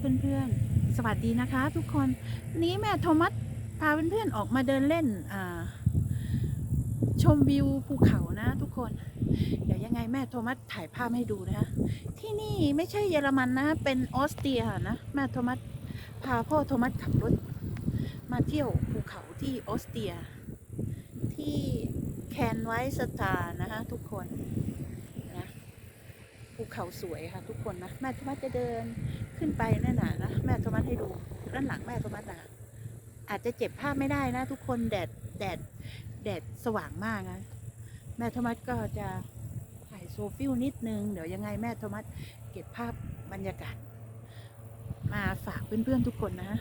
เพื่อนๆ สวัสดีนะคะทุกคน นี้แม่โทมัสพาเพื่อนๆออกมาเดินเล่นชมวิวภูเขานะทุกคน เดี๋ยวยังไงแม่โทมัสถ่ายภาพให้ดูนะคะที่นี่ไม่ใช่เยอรมันนะ เป็นออสเตรียนะแม่โทมัสพาพ่อโทมัสขับรถ มาเที่ยวภูเขาที่ออสเตรีย ที่แคนไวสตานะคะทุกคน ภูเขาสวยค่ะ ทุกคนนะแม่โทมัสจะเดินขึ้นไปนั่นน่ะนะแม่โทมัสให้ดูด้านหลังแม่โทมัสนะอาจจะเจ็บภาพไม่ได้นะ ทุกคนแดดแดดแดดสว่างมากนะแม่โทมัสก็จะถ่ายโซฟิลนิดนึงเดี๋ยวยังไงแม่โทมัสเก็บภาพบรรยากาศ มาฝากเพื่อนๆทุกคนนะ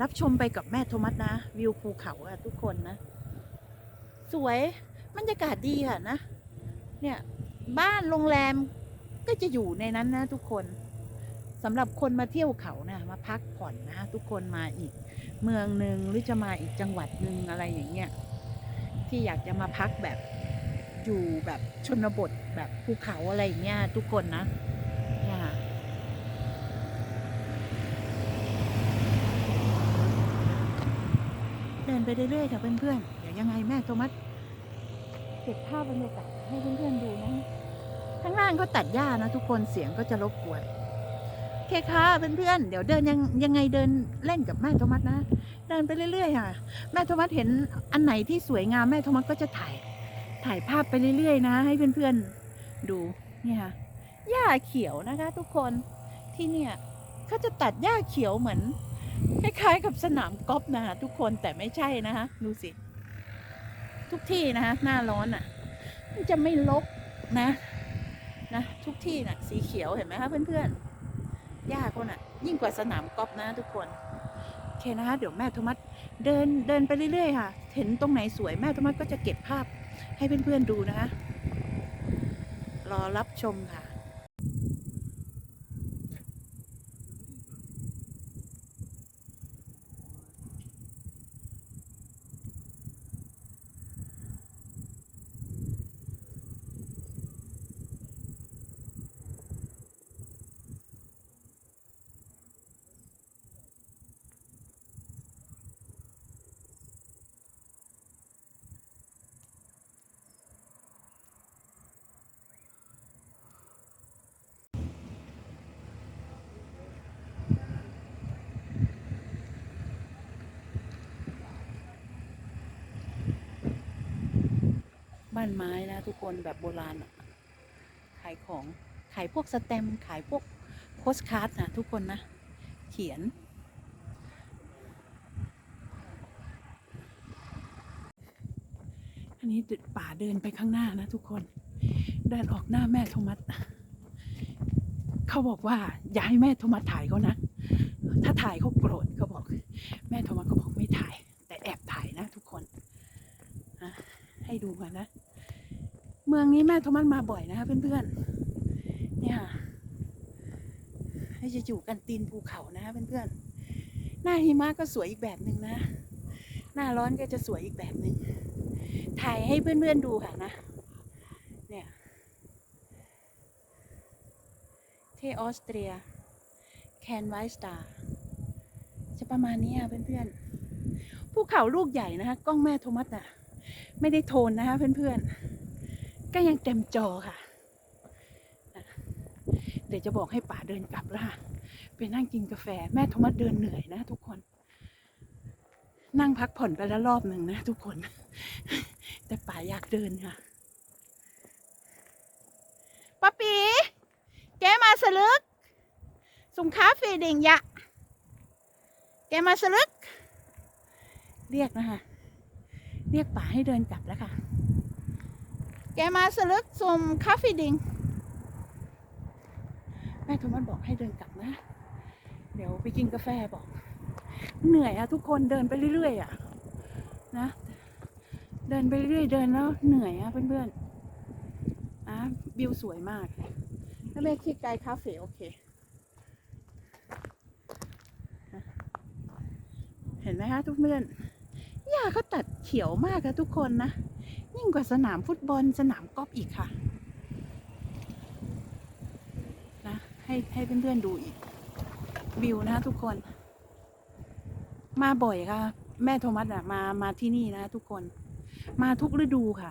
รับชมไปกับแม่โทมัสนะ วิวภูเขาอะทุกคนนะ สวยบรรยากาศดีค่ะนะ เนี่ยบ้านโรงแรม ก็จะอยู่ในนั้นนะทุกคนสำหรับคนมาเที่ยวเขานะมาพักผ่อนนะทุกคนมาอีก เมืองหนึ่งหรือจะมาอีกจังหวัดหนึ่งอะไรอย่างเงี้ยที่อยากจะมาพักแบบอยู่แบบชนบทแบบภูเขาอะไรอย่างเงี้ยทุกคนนะเนี่ยค่ะเดินไปเรื่อยๆค่ะเพื่อนๆเดี๋ยวยังไงแม่โทมัสเก็บภาพบรรยากาศให้เพื่อนๆดูนะ ข้างล่างเขาตัดหญ้านะทุกคนเสียงก็จะรบกวนโอเคค่ะเพื่อนๆเดี๋ยวเดินยังยังไงเดินเล่นกับแม่โทมัสนะเดินไปเรื่อยๆค่ะ แม่โทมัสเห็นอันไหนที่สวยงามแม่โทมัสก็จะถ่าย ถ่ายภาพไปเรื่อยๆ นะ ให้เพื่อนๆดูเนี่ยค่ะหญ้าเขียวนะคะ ทุกคนที่เนี่ยเขาจะตัดหญ้าเขียวเหมือนคล้ายๆกับสนามกอล์ฟนะคะทุกคนแต่ไม่ใช่นะคะดูสิ ทุกที่นะคะหน้าร้อนอะ มันจะไม่รกนะ นะทุกที่น่ะสีเขียวเห็นไหมคะเพื่อนๆหญ้าก็น่ะ ยิ่งกว่าสนามกอล์ฟนะทุกคนโอเคนะคะเดี๋ยวแม่ธมัสเดินเดินไปเรื่อยๆค่ะ เห็นตรงไหนสวยแม่ธมัสก็จะเก็บภาพให้เพื่อนๆดูนะคะ รอรับชมค่ะ บ้านไม้นะทุกคนแบบโบราณขายของขายพวกสแตมขายพวกโพสการ์ดนะทุกคนนะ เขียน อันนี้ติดป่าเดินไปข้างหน้านะทุกคน เดินออกหน้าแม่โทมัสเขาบอกว่าอย่าให้แม่โทมัสถ่ายเขานะ ถ้าถ่ายเขาโกรธเขาบอก แม่โทมัสก็บอกไม่ถ่าย แต่แอบถ่ายนะทุกคน ให้ดูกันนะ มืองนี้แม่โทมัสมาบ่อยนะคะเพื่อนๆ เนี่ยให้จะอยู่กันตีนภูเขานะคะเพื่อนๆ หน้าหิมะก็สวยอีกแบบหนึ่งนะ หน้าร้อนก็จะสวยอีกแบบหนึ่ง ถ่ายให้เพื่อนๆดูค่ะนะ เนี่ยที่ออสเตรีย แคนไวสตาร์จะประมาณนี้ค่ะเพื่อนๆ ภูเขาลูกใหญ่นะคะ กล้องแม่โทมัสน่ะ ไม่ได้โทนนะคะเพื่อนๆ ก็ยังเต็มจอค่ะนะเดี๋ยวจะบอกให้ป๋าเดินกลับแล้วค่ะไปนั่งกินกาแฟ แม่โทมัสเดินเหนื่อยนะทุกคน นั่งพักผ่อนไปแล้วรอบหนึ่งนะทุกคน แต่ป๋าอยากเดินค่ะป้าปีแกมาสลึก สุงค้าฟีดิงยะ แกมาสลึก เรียกนะคะ เรียกป๋าให้เดินกลับแล้วค่ะ แกมาสลึกซุมคาฟีดิง แม่โทมัสบอกให้เดินกลับนะ เดี๋ยวไปกินกาแฟบอก เหนื่อยอะทุกคนเดินไปเรื่อยๆอะนะ เดินไปเรื่อยเดินแล้วเหนื่อยอะเพื่อนๆอะวิวสวยมากถ้าเรียกที่ไกลคาเฟ่โอเค เห็นไหมคะทุกเพื่อนหญ้าเขาตัดเขียวมากค่ะทุกคนนะ ยิ่งกว่าสนามฟุตบอลสนามกอล์ฟอีกค่ะนะให้ให้เพื่อนๆดูอีก วิวนะทุกคน มาบ่อยค่ะ แม่โทมัสอะมามาที่นี่นะทุกคน มาทุกฤดูค่ะ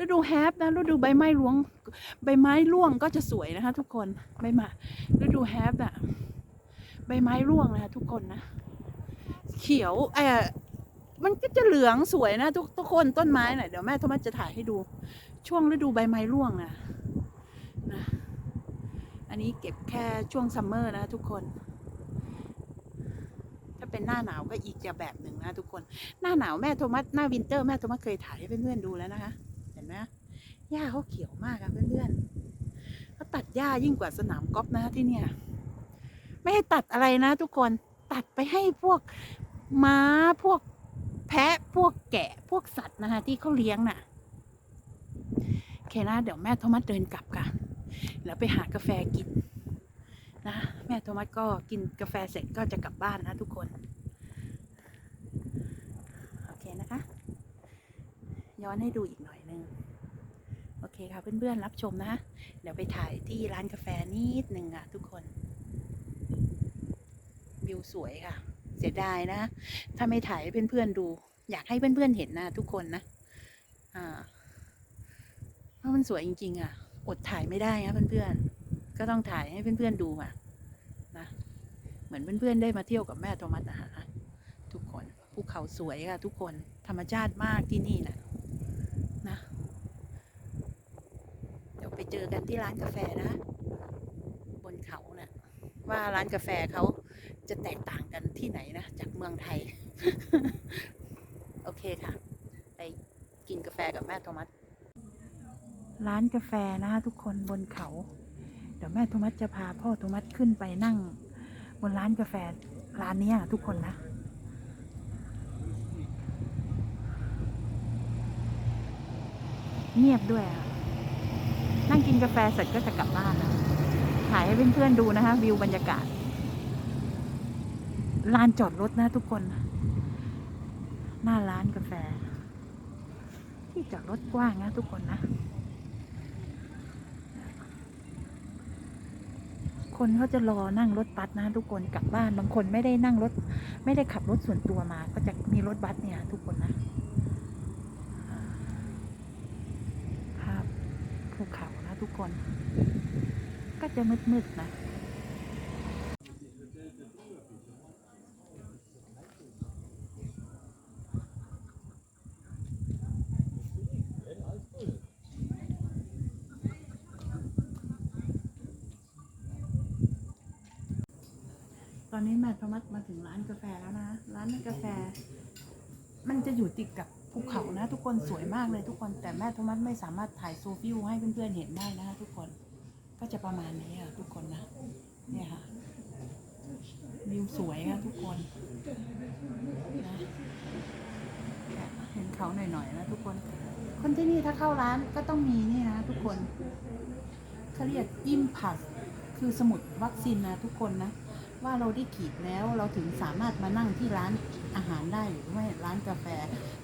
ฤดูแฮปนะฤดูใบไม้ร่วง ใบไม้ร่วงก็จะสวยนะคะ ทุกคนใบไม้ฤดูแฮปอะใบไม้ร่วงนะคะทุกคนนะ เขียวเออ มันก็จะเหลืองสวยนะ ทุกทุกคนต้นไม้หน่ะเดี๋ยวแม่โทมัจะถ่ายให้ดู ช่วงฤดูใบไม้ร่วงนะนะ อันนี้เก็บแค่ช่วงซัมเมอร์นะทุกคน ถ้าเป็นหน้าหนาวก็อีกจะแบบหนึ่งนะทุกคน หน้าหนาวแม่โทมัสหน้าวินเตอร์แม่โทมัสเคยถ่ายให้เพื่อนๆดูแล้วนะคะ เห็นไหมหญ้าเขาเขียวมากอะเพื่อนๆเขาตัดหญ้ายิ่งกว่าสนามกอล์ฟนะที่เนี่ย ไม่ให้ตัดอะไรนะ ทุกคน ตัดไปให้พวกม้าพวก แพะพวกแกะพวกสัตว์นะคะที่เขาเลี้ยงน่ะโอเคนะเดี๋ยวแม่โทมัสเดินกลับกันแล้วไปหากาแฟกินนะแม่โทมัสก็กินกาแฟเสร็จก็จะกลับบ้านนะทุกคน โอเคนะคะ ย้อนให้ดูอีกหน่อยนึง โอเคค่ะเพื่อนๆรับชมนะ เดี๋ยวไปถ่ายที่ร้านกาแฟนิดหนึ่งอะทุกคน วิวสวยค่ะ เสียดายนะ ถ้าไม่ถ่ายให้เพื่อนๆดู อยากให้เพื่อนๆเห็นนะทุกคนนะ อ่าเพราะมันสวยจริง ๆ อะ อดถ่ายไม่ได้นะเพื่อนๆ ก็ต้องถ่ายให้เพื่อนๆดูอะ นะ เหมือนเพื่อนๆได้มาเที่ยวกับแม่โทมัสนะฮะทุกคนภูเขาสวยค่ะ ทุกคนธรรมชาติมากที่นี่นะนะ เดี๋ยวไปเจอกันที่ร้านกาแฟนะ บนเขานะ่ะว่าร้านกาแฟเขา จะแตกต่างกันที่ไหนนะ จากเมืองไทย โอเคค่ะ ไปกินกาแฟกับแม่โทมัสร้านกาแฟนะคะทุกคนบนเขา เดี๋ยวแม่โทมัสจะพาพ่อโทมัสขึ้นไปนั่ง บนร้านกาแฟร้านเนี้ยทุกคนนะเงียบด้วยอะนั่งกินกาแฟเสร็จก็จะกลับบ้านนะถ่ายให้เพื่อนๆดูนะคะ วิวบรรยากาศ ลานจอดรถนะทุกคน หน้าร้านกาแฟ ที่จอดรถกว้างนะทุกคนนะ คนเขาจะรอนั่งรถบัสนะทุกคนกลับบ้านบางคนไม่ได้นั่งรถ ไม่ได้ขับรถส่วนตัวมา ก็จะมีรถบัสเนี่ย ทุกคนนะภาพภูเขานะทุกคน ก็จะมืดๆนะ ต อนนี้แม่โทมัสมาถึงร้านกาแฟแล้วนะ ร้านกาแฟ มันจะอยู่ติดกับภูเขานะ ทุกคนสวยมากเลยทุกคนแต่แม่โทมัสไม่สามารถถ่ายโซฟิวให้เพื่อนๆเห็นได้นะคะทุกคนก็จะประมาณนี้ค่ะทุกคนนะเนี่ยค่ะวิวสวยค่ะทุกคนนะเห็นเขาหน่อยๆนะทุกคน คนที่นี่ถ้าเข้าร้านก็ต้องมีนี่นะทุกคนเขาเรียกอิมพัสคือสมุดวัคซีนนะทุกคนนะ ว่าเราได้ขีดแล้วเราถึงสามารถมานั่งที่ร้านอาหารได้หรือไม่ร้านกาแฟ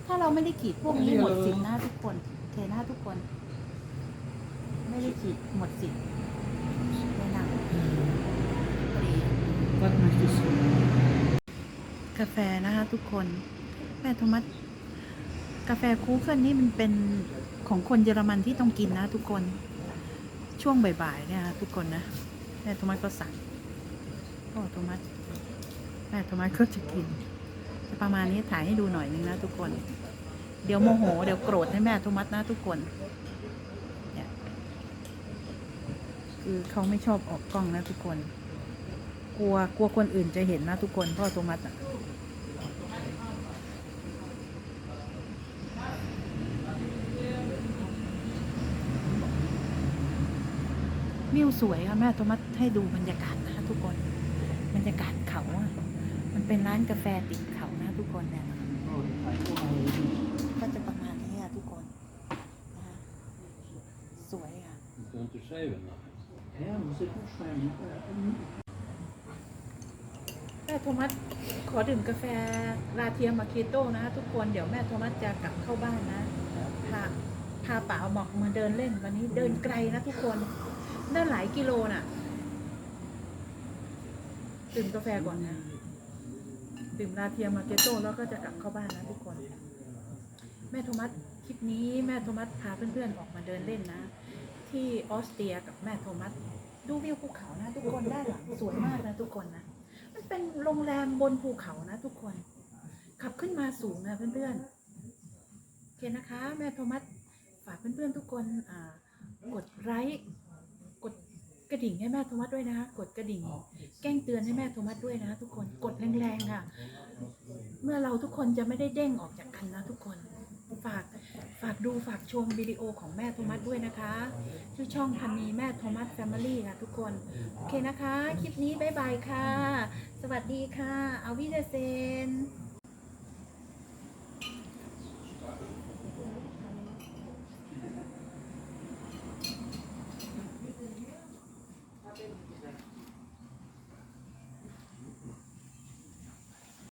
ถ้าเราไม่ได้ขีดพวกนี้หมดสิทธิ์นะทุกคนเคนะทุกคน ไม่ได้ขีดหมดสิทธิ์ไม่นั่งพอดี Wat möchtest du? กาแฟนะคะทุกคนแม่โทมัสกาแฟคูเคิลนี่มันเป็นของคนเยอรมันที่ต้องกินนะทุกคนช่วงบ่ายๆเนี่ยนะทุกคนนะแม่โทมัสก็สั่ง พ่อโทมัสแม่โทมัสก็จะกินจะประมาณนี้ถ่ายให้ดูหน่อยนึงนะทุกคน เดี๋ยวโมโห เดี๋ยวโกรธให้แม่โทมัสนะทุกคนเนี่ยคือเขาไม่ชอบออกกล้องนะทุกคน กลัวกลัวคนอื่นจะเห็นนะทุกคนพ่อโทมัสอะวิวสวยค่ะแม่โทมัสให้ดูบรรยากาศนะคะทุกคน รรยากาศเขาอะมันเป็นร้านกาแฟติดเขานะทุกคนเนี่ยก็จะประมาณนี้ค่ะทุกคนนะคะสวยค่ะ Unterschreiben noch. Ja, muss ich aufschreiben. แม่โทมัสขอดื่มกาแฟลาเทียมาเคโต้นะคะทุกคนเดี๋ยวแม่โทมัสจะกลับเข้าบ้านนะพาพาป๋าหมอกมาเดินเล่นวันนี้เดินไกลนะทุกคนเดินหลายกิโลน่ะ ดื่มกาแฟก่อนนะดื่มลาเทียมาเกโต้แล้วก็จะกลับเข้าบ้านนะทุกคน แม่โทมัสคลิปนี้แม่โทมัสพาเพื่อนๆออกมาเดินเล่นนะ ที่ออสเตรียกับแม่โทมัสดูวิวภูเขานะ ทุกคนด้านหลังสวยมากนะทุกคนนะมันเป็นโรงแรมบนภูเขานะ ทุกคน ขับขึ้นมาสูงนะเพื่อนๆโอเคนะคะ แม่โทมัสฝากเพื่อนๆทุกคนกดไลค์ กระดิ่งให้แม่โทมัสด้วยนะ กดกระดิ่งแจ้งเตือนให้แม่โทมัสด้วยนะ ทุกคน กดแรงๆค่ะ เมื่อเราทุกคนจะไม่ได้เด้งออกจากกันนะทุกคน ฝาก ฝากดูฝากชมวิดีโอของแม่โทมัสด้วยนะคะ ชื่อช่องพันนีแม่โทมัสแฟมิลี่ค่ะทุกคน โอเคนะคะ คลิปนี้บ๊ายบายค่ะ สวัสดีค่ะ เอาวิเดเซน